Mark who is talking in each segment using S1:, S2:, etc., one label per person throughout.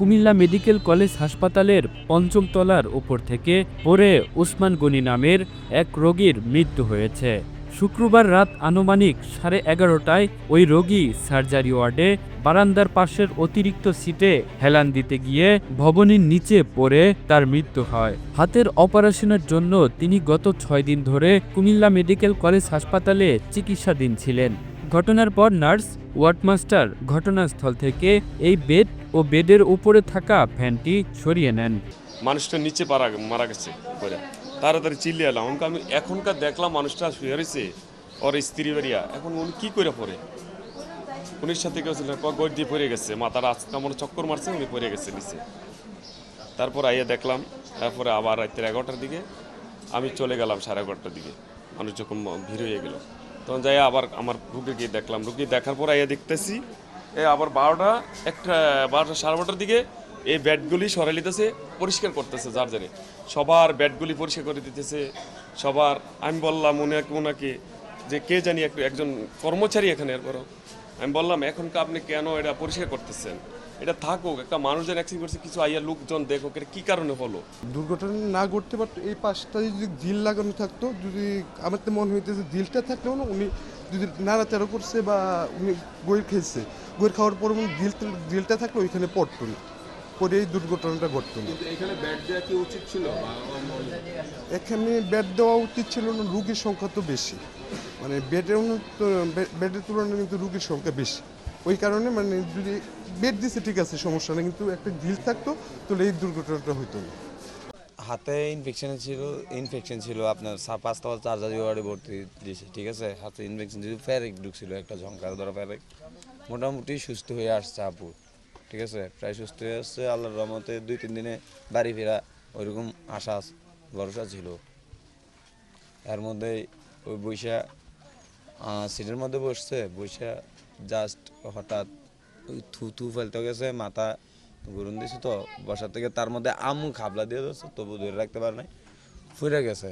S1: Comilla medical college হাসপাতালের পঞ্চম তলার ওপর থেকে পরে ওসমান গনি নামের এক রোগীর মৃত্যু হয়েছে। শুক্রবার রাত আনুমানিক সাড়ে এগারোটায় ওই রোগী সার্জারি ওয়ার্ডে বারান্দার পাশের অতিরিক্ত সিটে হেলান দিতে গিয়ে ভবনের নিচে পড়ে তার মৃত্যু হয়। হাতের অপারেশনের জন্য তিনি গত ছয় দিন ধরে কুমিল্লা মেডিকেল কলেজ হাসপাতালে চিকিৎসাধীন ছিলেন। ঘটনার পর নার্স, ওয়ার্ডমাস্টার, ঘটনাস্থল থেকে এই বেড ও বেডের উপরে থাকা ফ্যানটি সরিয়ে নেন।
S2: মানুষটা নিচে পারা মারা গেছে তাড়াতাড়ি চিল্লে এলাম। আমি এখনকার দেখলাম মানুষটা শুয়ে রয়েছে। ওর স্ত্রী বেরিয়া এখন উনি কী করে পড়ে? উনির সাথে কেউ ছিল দিয়ে পড়ে গেছে। মাথার আজকে মনে চক্কর মারছে, উনি পড়ে গেছে নিচে। তারপর আইয়া দেখলাম, তারপরে আবার রাত্রের এগারোটার দিকে আমি চলে গেলাম সাড়ে এগারোটার দিকে। মানুষ যখন ভিড় হয়ে গেল। তখন যাই আবার আমার রুগী গিয়ে দেখলাম। রুগী দেখার পর আইয়া দেখতেছি, এ আবার বারোটা, একটা, বারোটা সাড়ে বারোটার দিকে এই ব্যাটগুলি সরাই নিতেছে, পরিষ্কার করতেছে যার জানে সবার ব্যাটগুলি পরিষ্কার করে দিতেছে, সবার, আমি বললাম ওনাকে ওনাকে যে কে জানি একটু একজন কর্মচারী এখানে এরপরও। আমি বললাম এখনকে আপনি কেন এটা পরিষ্কার করতেছেন? এটা থাকুক একটা মানুষজন অ্যাক্সিডেন্ট করছে কিছু আইয়া লোকজন দেখুক এটা কি কারণে হলো?
S3: দুর্ঘটনা না ঘটতে পারতো এই পাশটা যদি ঝিল লাগানো থাকতো যদি আমার তো মনে হইতেছে ঝিলটা থাকলেও না উনি যদি নাড়াচাড়া করছে বা উনি গইর খেয়েছে গইর খাওয়ার পর উনি ঝিলটা ঝিলটা থাকলে ওইখানে পড়তো না। পরে এই দুর্ঘটনাটা ঘটতো না।
S4: এখানে ব্যাট দেওয়া কি উচিত ছিল
S3: এখানে বেড দেওয়া উচিত ছিল না রুগীর সংখ্যা তো বেশি। মানে বেডের বেডের তুলনায় কিন্তু রুগীর সংখ্যা বেশি। ওই কারণে মানে যদি বেড দিছে, ঠিক আছে, সমস্যা নেই, কিন্তু একটা ঝিল থাকতো, তাহলে এই দুর্ঘটনাটা হইতো না।
S5: হাতে ইনফেকশন ছিল ইনফেকশন ছিল, আপনার পাঁচতলা চার্জারি ওয়ার্ডে ভর্তি দিয়েছে ঠিক আছে? হাতে ইনফেকশন ছিল ফ্যারেক ঢুকছিল, একটা ঝঙ্কার ধরা ফ্যারেক মোটামুটি সুস্থ হয়ে আসছে আপু, ঠিক আছে? প্রায় সুস্থ হয়ে আসছে, আল্লাহর রহমতে দুই, তিন দিনে বাড়ি ফেরা, ওইরকম আশা ভরসা ছিল। এর মধ্যে ওই বৈশা সিটের মধ্যে বসছে, বৈশা জাস্ট হঠাৎ থু থু ফেলতে গেছে, মাথা গরুন দিছে তো, বসার থেকে তার মধ্যে আমু খাবলা দিয়ে দিয়েছে তবু ধরে রাখতে পারে নাই, ফুরে গেছে।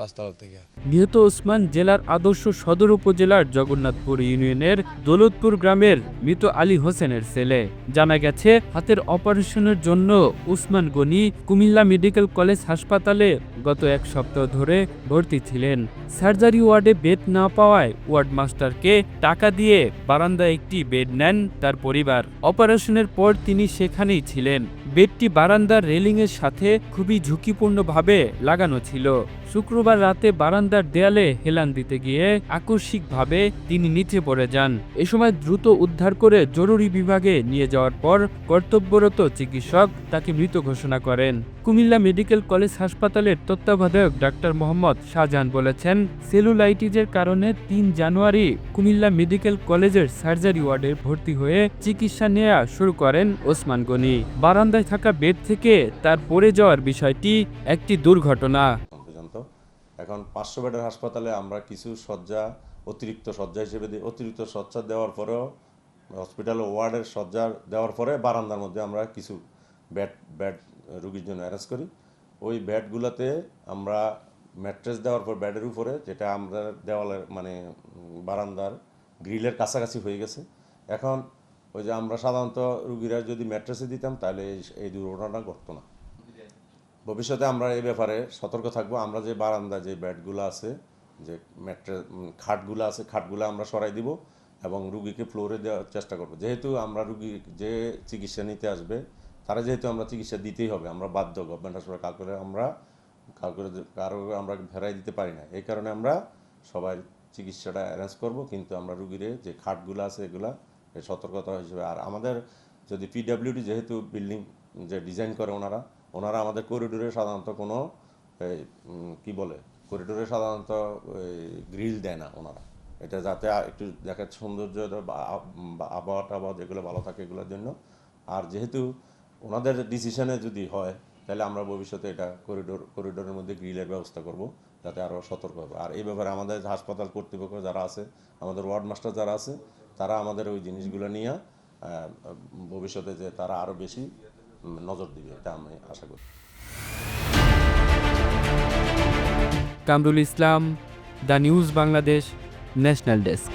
S5: পাঁচতলা থেকে।
S1: নিহত ওসমান জেলার আদর্শ সদর উপজেলার জগন্নাথপুর ইউনিয়নের দৌলতপুর গ্রামের মৃত আলী হোসেনের ছেলে। জানা গেছে, হাতের অপারেশনের জন্য উসমান গনি কুমিল্লা মেডিকেল কলেজ হাসপাতালে গত এক সপ্তাহ ধরে ভর্তি ছিলেন। সার্জারি ওয়ার্ডে বেড না পাওয়ায় ওয়ার্ড মাস্টারকে টাকা দিয়ে বারান্দায় একটি বেড নেন তার পরিবার। অপারেশনের পর তিনি সেখানেই ছিলেন। বেডটি বারান্দার রেলিংয়ের সাথে খুবই ঝুঁকিপূর্ণভাবে লাগানো ছিল। শুক্রবার রাতে বারান্দার দেয়ালে হেলান দিতে গিয়ে আকস্মিকভাবে তিনি নিচে পড়ে যান। এ সময় দ্রুত উদ্ধার করে জরুরি বিভাগে নিয়ে যাওয়ার পর কর্তব্যরত চিকিৎসক তাকে মৃত ঘোষণা করেন। কুমিল্লা মেডিকেল কলেজ হাসপাতালের তত্ত্বাবধায়ক ডাক্তার মোহাম্মদ শাহজাহান বলেছেন সেলুলাইটিজের কারণে তিন জানুয়ারি কুমিল্লা মেডিকেল কলেজের সার্জারি ওয়ার্ডে ভর্তি হয়ে চিকিৎসা নেওয়া শুরু করেন ওসমান গনি। বারান্দায় থাকা বেড থেকে তার পড়ে যাওয়ার বিষয়টি একটি দুর্ঘটনা।
S6: এখন পাঁচশো বেডের হাসপাতালে আমরা কিছু শয্যা, অতিরিক্ত শয্যা হিসেবে দিই। অতিরিক্ত শয্যা দেওয়ার পরেও হসপিটাল ওয়ার্ডের শয্যা দেওয়ার পরে বারান্দার মধ্যে আমরা কিছু ব্যাড ব্যাড রুগীর জন্য অ্যারেঞ্জ করি। ওই ব্যাডগুলোতে আমরা ম্যাট্রেস দেওয়ার পর ব্যাডের উপরে যেটা আমরা দেওয়ালের মানে বারান্দার গ্রিলের কাছাকাছি হয়ে গেছে। এখন ওই যে আমরা সাধারণত রুগীরা যদি ম্যাট্রেসে দিতাম, তাহলে এই- দুর্ঘটনাটা ঘটতো না। ভবিষ্যতে আমরা এই ব্যাপারে সতর্ক থাকব। আমরা যে বারান্দা, যে বেডগুলো আছে, যে ম্যাট্রে খাটগুলো আছে, খাটগুলো আমরা সরাই দিব এবং রুগীকে ফ্লোরে দেওয়ার চেষ্টা করব। যেহেতু আমরা রুগী, যে চিকিৎসা নিতে আসবে, তারা যেহেতু আমরা চিকিৎসা দিতেই হবে, আমরা বাধ্য, গভর্নমেন্ট হাসপাতাল করে আমরা, কাল করে কারও আমরা ফেরাই দিতে পারি না। এই কারণে আমরা সবাই চিকিৎসাটা অ্যারেঞ্জ করব, কিন্তু আমরা রুগীরে যে খাটগুলো আছে, এগুলা সতর্কতা হিসেবে। আর আমাদের যদি পিডাব্লিউডি যেহেতু বিল্ডিং যে ডিজাইন করে ওনারা ওনারা আমাদের করিডোরে সাধারণত কোনো কি বলে করিডোরে সাধারণত গ্রিল দেয় না ওনারা। এটা যাতে একটু দেখার সৌন্দর্য আবহাওয়া টাবহাওয়া যেগুলো ভালো থাকে এগুলোর জন্য। আর যেহেতু ওনাদের ডিসিশনে যদি হয়, তাহলে আমরা ভবিষ্যতে এটা করিডোর করিডোরের মধ্যে গ্রিলের ব্যবস্থা করব, যাতে আরও সতর্ক হবে। আর এই ব্যাপারে আমাদের হাসপাতাল কর্তৃপক্ষ যারা আছে, আমাদের ওয়ার্ড মাস্টার যারা আছে, তারা আমাদের ওই জিনিসগুলো নিয়ে ভবিষ্যতে যে তারা আরও বেশি নজর দিবে এটা আমি আশা করি।
S1: Kamrul Islam the news Bangladesh national desk.